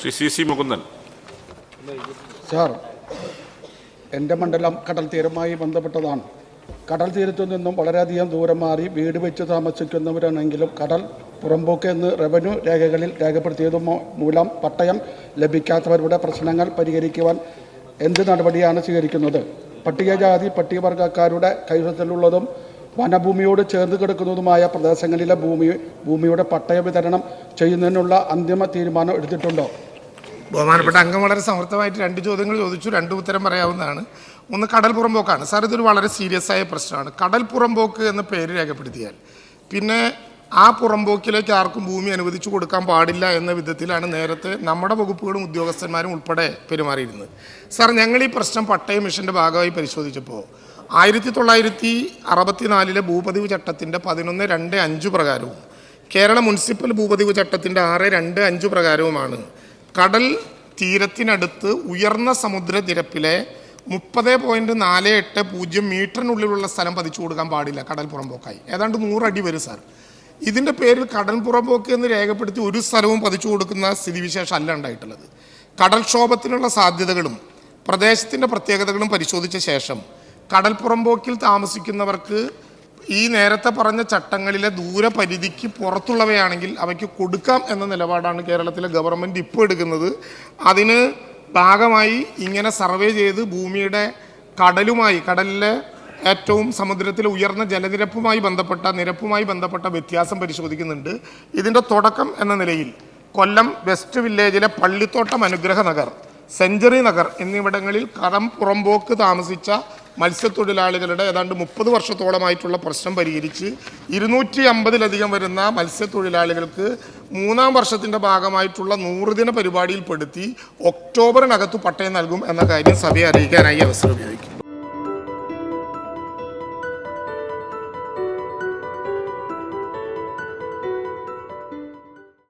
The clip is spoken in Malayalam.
Shri C C Mukundan. Sir എന്റെ മണ്ഡലം കടൽ തീരമായി ബന്ധപ്പെട്ടതാണ്. കടൽ തീരത്തു നിന്നും വളരെയധികം ദൂരം മാറി വീട് വെച്ച് താമസിക്കുന്നവരാണെങ്കിലും കടൽ പുറമ്പോക്ക് എന്ന് റവന്യൂ രേഖകളിൽ രേഖപ്പെടുത്തിയത് മൂലം പട്ടയം ലഭിക്കാത്തവരുടെ പ്രശ്നങ്ങൾ പരിഹരിക്കുവാൻ എന്ത് നടപടിയാണ് സ്വീകരിക്കുന്നത്? പട്ടികജാതി പട്ടികവർഗക്കാരുടെ കൈവശത്തിലുള്ളതും വനഭൂമിയോട് ചേർന്ന് കിടക്കുന്നതുമായ പ്രദേശങ്ങളിലെ ഭൂമി ഭൂമിയുടെ പട്ടയ വിതരണം ചെയ്യുന്നതിനുള്ള അന്തിമ തീരുമാനം എടുത്തിട്ടുണ്ടോ? ബഹുമാനപ്പെട്ട അംഗം വളരെ സമർത്ഥമായിട്ട് രണ്ട് ചോദ്യങ്ങൾ ചോദിച്ചു രണ്ട് ഉത്തരം പറയാവുന്നതാണ്. ഒന്ന് കടൽ പുറമ്പോക്കാണ് സാർ ഇതൊരു വളരെ സീരിയസ് ആയ പ്രശ്നമാണ്. കടൽ പുറമ്പോക്ക് എന്ന പേര് രേഖപ്പെടുത്തിയാൽ പിന്നെ ആ പുറമ്പോക്കിലേക്ക് ആർക്കും ഭൂമി അനുവദിച്ചു കൊടുക്കാൻ പാടില്ല എന്ന വിധത്തിലാണ് നേരത്തെ നമ്മുടെ വകുപ്പുകളും ഉദ്യോഗസ്ഥന്മാരും ഉൾപ്പെടെ പെരുമാറിയിരുന്നത്. സാർ ഞങ്ങൾ ഈ പ്രശ്നം പട്ടയ മിഷന്റെ ഭാഗമായി പരിശോധിച്ചപ്പോൾ ആയിരത്തി തൊള്ളായിരത്തി അറുപത്തിനാലിലെ ഭൂപതിവ് ചട്ടത്തിന്റെ പതിനൊന്ന് രണ്ട് അഞ്ച് പ്രകാരവും കേരള മുനിസിപ്പൽ ഭൂപതിവ് ചട്ടത്തിന്റെ ആറ് രണ്ട് അഞ്ച് പ്രകാരവുമാണ് കടൽ തീരത്തിനടുത്ത് ഉയർന്ന സമുദ്രനിരപ്പിലെ മുപ്പത് പോയിന്റ് നാല് എട്ട് പൂജ്യം മീറ്ററിനുള്ളിലുള്ള സ്ഥലം പതിച്ചു കൊടുക്കാൻ പാടില്ല. കടൽ പുറമ്പോക്കായി ഏതാണ്ട് നൂറടി വരും സാർ. ഇതിന്റെ പേരിൽ കടൽ പുറമ്പോക്ക് എന്ന് രേഖപ്പെടുത്തി ഒരു സ്ഥലവും പതിച്ചു കൊടുക്കുന്ന സ്ഥിതിവിശേഷം അല്ല ഉണ്ടായിട്ടുള്ളത്. കടൽക്ഷോഭത്തിനുള്ള സാധ്യതകളും പ്രദേശത്തിന്റെ പ്രത്യേകതകളും പരിശോധിച്ച ശേഷം കടൽ പുറമ്പോക്കിൽ താമസിക്കുന്നവർക്ക് ഈ നേരത്തെ പറഞ്ഞ ചട്ടങ്ങളിലെ ദൂരപരിധിക്ക് പുറത്തുള്ളവയാണെങ്കിൽ അവയ്ക്ക് കൊടുക്കാം എന്ന നിലപാടാണ് കേരളത്തിലെ ഗവൺമെന്റ് ഇപ്പോൾ എടുക്കുന്നത്. അതിന് ഭാഗമായി ഇങ്ങനെ സർവേ ചെയ്ത് ഭൂമിയുടെ കടലുമായി കടലിലെ ഏറ്റവും സമുദ്രത്തിലെ ഉയർന്ന ജലനിരപ്പുമായി ബന്ധപ്പെട്ട നിരപ്പുമായി ബന്ധപ്പെട്ട വ്യത്യാസം പരിശോധിക്കുന്നുണ്ട്. ഇതിന്റെ തുടക്കം എന്ന നിലയിൽ കൊല്ലം വെസ്റ്റ് വില്ലേജിലെ പള്ളിത്തോട്ടം അനുഗ്രഹ നഗർ സെഞ്ചുറി നഗർ എന്നിവിടങ്ങളിൽ കടം പുറമ്പോക്ക് താമസിച്ച മത്സ്യത്തൊഴിലാളികളുടെ ഏതാണ്ട് മുപ്പത് വർഷത്തോളമായിട്ടുള്ള പ്രശ്നം പരിഹരിച്ച് ഇരുന്നൂറ്റി അമ്പതിലധികം വരുന്ന മത്സ്യത്തൊഴിലാളികൾക്ക് മൂന്നാം വർഷത്തിന്റെ ഭാഗമായിട്ടുള്ള നൂറ് ദിന പരിപാടിയിൽപ്പെടുത്തി ഒക്ടോബറിനകത്ത് പട്ടയം നൽകും എന്ന കാര്യം സഭയെ അറിയിക്കാനായി അവസരം ഉപയോഗിക്കും.